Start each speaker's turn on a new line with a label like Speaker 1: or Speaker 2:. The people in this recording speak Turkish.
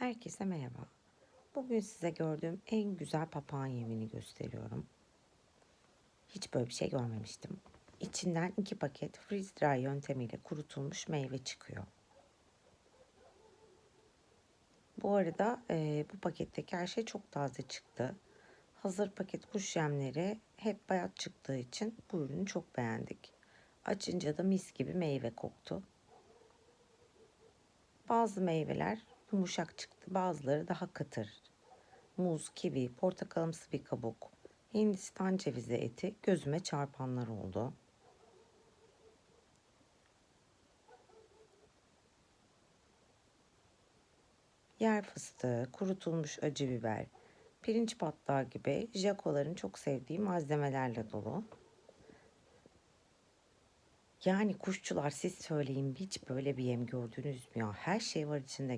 Speaker 1: Herkese merhaba. Bugün size gördüğüm en güzel papağan yemini gösteriyorum. Hiç böyle bir şey görmemiştim. İçinden iki paket freeze dry yöntemiyle kurutulmuş meyve çıkıyor. Bu arada e, bu paketteki her şey çok taze çıktı. Hazır paket kuş yemleri hep bayat çıktığı için bu ürünü çok beğendik. Açınca da mis gibi meyve koktu. Bazı meyveler yumuşak çıktı, bazıları daha katır. Muz, kivi, portakalımsı bir kabuk, Hindistan cevizi eti gözüme çarpanlar oldu. Yer fıstığı, kurutulmuş acı biber, pirinç patlağı gibi Jaco'ların çok sevdiği malzemelerle dolu. Yani kuşçular siz söyleyin hiç böyle bir yem gördünüz mü ya? Her şey var içinde